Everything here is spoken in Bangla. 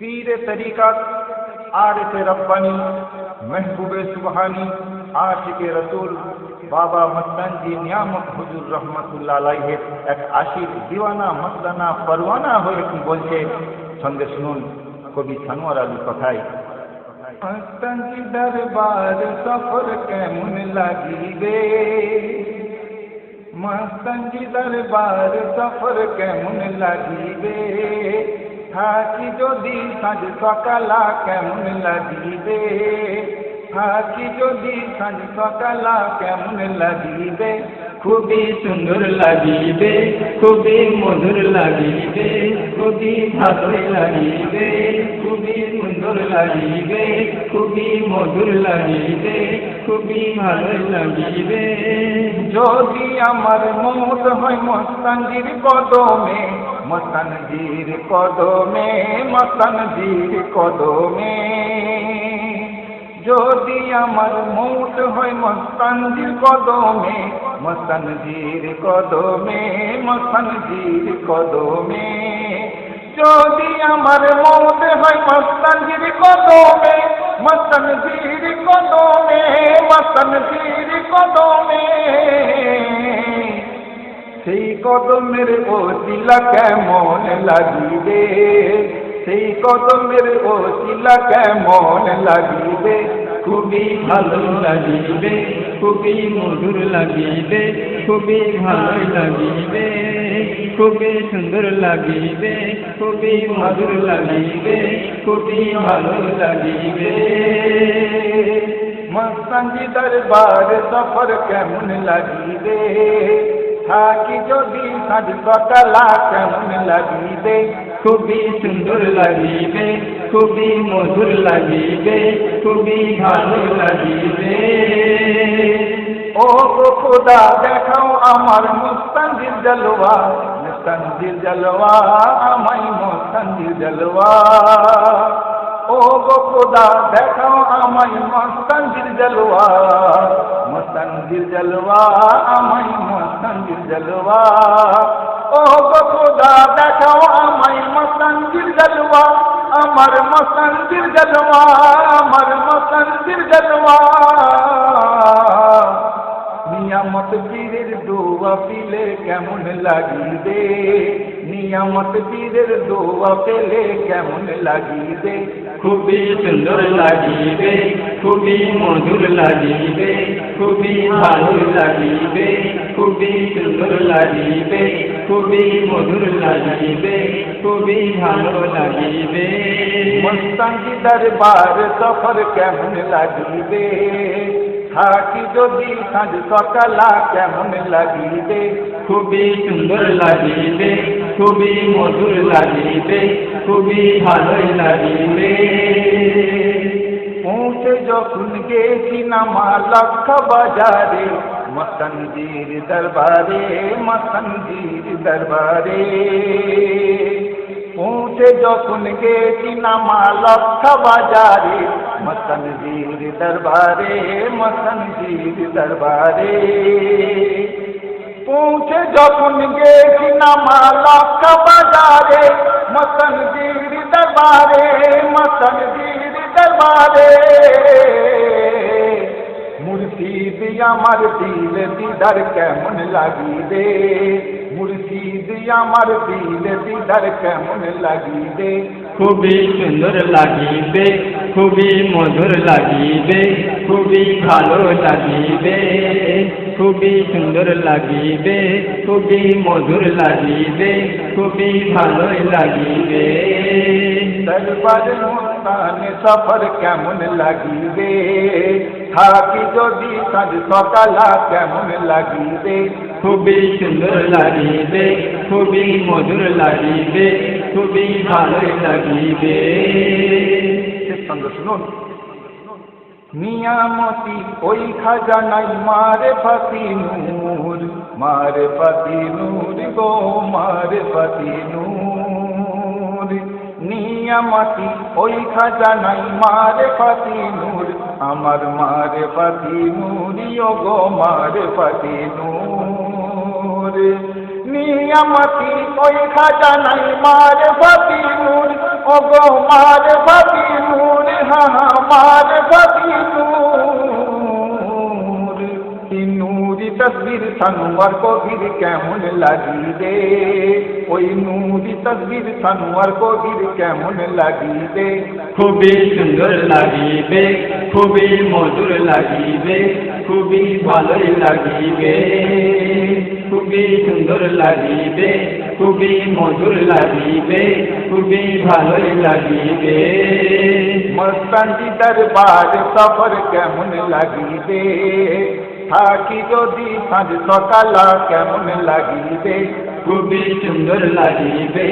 পীর তরিকত আরিফ রব্বানি মেহবুবে সুবহানি আশিকে রসুল বাবা মস্তানজি নিয়ামত হুজুর রহমতুল্লাহ আলাইহের এক আশির দিওয়ানা মস্তানা পরওয়ানা হয়ে কি বলছে সঙ্গে শুনুন কবি সানোয়ার আলী কথায় মস্তানজি দরবার সফর কেমন লাগিবে মস্তানজি দরবার সফর কেমন লাগিবে থাকি যদি সাঁঝ সকালা কেমন লাগিবে? থাকি যদি সাঁঝ সকালা কেমন লাগিবে? খুবই সুন্দর লাগিবে, খুবই মধুর লাগিবে, খুবই ভালো লাগিবে, খুবই সুন্দর লাগিবে, খুবই মধুর লাগিবে, খুবই ভালো লাগিবে। যদি আমার মত হয় মস্তানজির কদমে मसन जीर कदो में मसन बीर कदोमे जी अमर हो मसन जीर कदो में मसन जीर कदो में मसन जीर कदो में जो जोधी अमर हो मसन जीर कदो में मसन जीर पौधो में मसन जीर बीर में সেই কদমের ওসিলা কেমন লাগিবে? সেই কদমের ওসিলা কেমন লাগিবে? খুবই ভালো লাগিবে, খুবই মধুর লাগিবে, খুবই ভালো লাগিবে, খুবই সুন্দর লাগিবে, খুবই মধুর লাগিবে, খুবই ভালো লাগিবে। মস্তানজি দরবার সফর কেমন লাগিবে? থাকি যদি সাজ সকালা কেমন লাগিবে, খুবই সুন্দর লাগিবে, খুবই মধুর লাগিবে, খুবই ভালো লাগিবে। ও খোদা, দেখাও আমার মুস্তানজির জলওয়া মুস্তানজির জলওয়া আমাই মুস্তানজির জলওয়া। ও গো খোদা দেখাও আমাই মুস্তানজির জলওয়া মুস্তানজির জলওয়া আমাই মুস্তানজির জলওয়া ও গো খোদা দেখাও আমাই মুস্তানজির জলওয়া আমার মুস্তানজির জলওয়া আমার মুস্তানজির জলওয়া নিয়ামত পীরের দোয়া পিলে কেমন লাগিবে? নিয়ামত পীরের দোয়া পেলে কেমন লাগিবে? খুবই সুন্দর লাগিবে, খুবই মধুর লাগিবে, খুবই ভালো লাগিবে, খুবই সুন্দর লাগিবে, খুবই মধুর লাগিবে, খুবই ভালো লাগিবে। মস্তাঙ্গি দরবার সফর কেমন লাগিবে? থাকি যদি সাঁঝ সকালা কেমন লাগিবে? খুবই সুন্দর লাগিবে, খুবই মধুর লাগিবে, খুবই ভালো লাগিবে। পৌঁছে যখন গেছি নামা লক্ষ বাজারে মসনজির দরবারে মসনজির দরবারে। পৌঁছে যখন গেছি নামা লক্ষ বাজারে মসনজির দরবারে মসনজির দরবারে পৌঁছে যখন গেছি নামা লক্ষ বাজারে মসনজির দরবারে মসনজির দরবারে মুর্শিদ আমার দিল দিদার কেমন লাগিবে মুর্শিদ আমার দিল দিদার কেমন লাগিবে খুবই সুন্দর লাগিবে খুবই মধুর লাগিবে খুবই ভালো লাগিবে খুবই সুন্দর লাগিবে খুবই মধুর লাগিবে খুবই ভালো লাগিবে। দরবার মুস্তানে সফর কেমন লাগিবে? থাকি যদি সাজ সকালা কেমন লাগিবে? খুবই সুন্দর লাগিবে খুবই মধুর লাগিবে খুবই ভালো লাগিবে। সঙ্গে শুনুন। নিয়ামতি ওই খাজানাই মারে ফাতি নূর, মারে ফাতি নূর গো, মারে ফাতি নূর। নিয়ামতি ওই খাজানাই মারে ফাতি নূর, আমার মারে ফাতি নূরি গো, মারে ফাতি নূর। নিয়ামতি ওই খাজানাই মারে ফাতি নূর, ও ওগো মার ভাবি ভাবি নূর তসবির সানুয়ার কবির কেমন লাগিবে? ওই নূরি তসবির সানুয়ার কবির কেমন লাগিবে? খুবই সুন্দর লাগিবে, খুবই মধুর লাগিবে, খুবই ভালোই লাগিবে। খুবই সুন্দর লাগিবে খুবই মধুর লাগিবে খুবই ভালোই লাগিবে। মস্তানি দরবার সফর কেমন লাগিবে? থাকি যদি সাঁঝ সকালা কেমন লাগিবে? খুবই সুন্দর লাগিবে